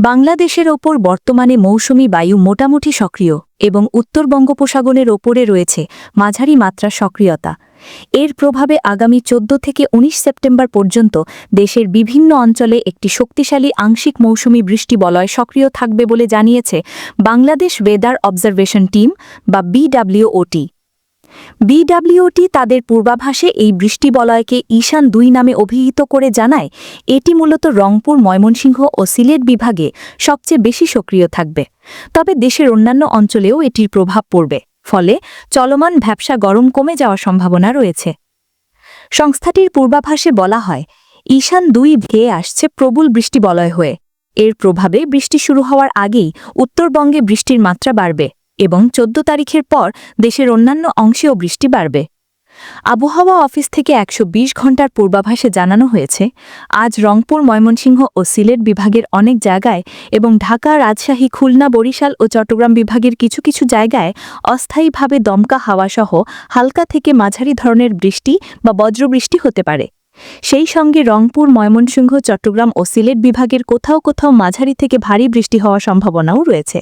বাংলাদেশের ওপর বর্তমানে মৌসুমি বায়ু মোটামুটি সক্রিয় এবং উত্তর বঙ্গোপসাগরের ওপরে রয়েছে মাঝারি মাত্রা সক্রিয়তা। এর প্রভাবে আগামী চোদ্দ থেকে ১৯ সেপ্টেম্বর পর্যন্ত দেশের বিভিন্ন অঞ্চলে একটি শক্তিশালী আংশিক মৌসুমি বৃষ্টি বলয় সক্রিয় থাকবে বলে জানিয়েছে বাংলাদেশ ওয়েদার অবজারভেশন টিম বা বিডব্লিউওটি। বিডব্লিউটি তাদের পূর্বাভাসে এই বৃষ্টি বলয়কে ঈশান দুই নামে অভিহিত করে জানায়, এটি মূলত রংপুর, ময়মনসিংহ ও সিলেট বিভাগে সবচেয়ে বেশি সক্রিয় থাকবে। তবে দেশের অন্যান্য অঞ্চলেও এটির প্রভাব পড়বে, ফলে চলমান ভ্যাবসা গরম কমে যাওয়ার সম্ভাবনা রয়েছে। সংস্থাটির পূর্বাভাসে বলা হয়, ঈশান দুই ভেয়ে আসছে প্রবল বৃষ্টি বলয় হয়ে। এর প্রভাবে বৃষ্টি শুরু হওয়ার আগেই উত্তরবঙ্গে বৃষ্টির মাত্রা বাড়বে। এবং চোদ্দ তারিখের পর দেশের অন্যান্য অংশেও বৃষ্টি বাড়বে। আবহাওয়া অফিস থেকে একশো বিশ ঘণ্টার পূর্বাভাসে জানানো হয়েছে, আজ রংপুর, ময়মনসিংহ ও সিলেট বিভাগের অনেক জায়গায় এবং ঢাকা, রাজশাহী, খুলনা, বরিশাল ও চট্টগ্রাম বিভাগের কিছু কিছু জায়গায় অস্থায়ীভাবে দমকা হাওয়াসহ হালকা থেকে মাঝারি ধরনের বৃষ্টি বা বজ্রবৃষ্টি হতে পারে। সেই সঙ্গে রংপুর, ময়মনসিংহ, চট্টগ্রাম ও সিলেট বিভাগের কোথাও কোথাও মাঝারি থেকে ভারী বৃষ্টি হওয়ার সম্ভাবনাও রয়েছে।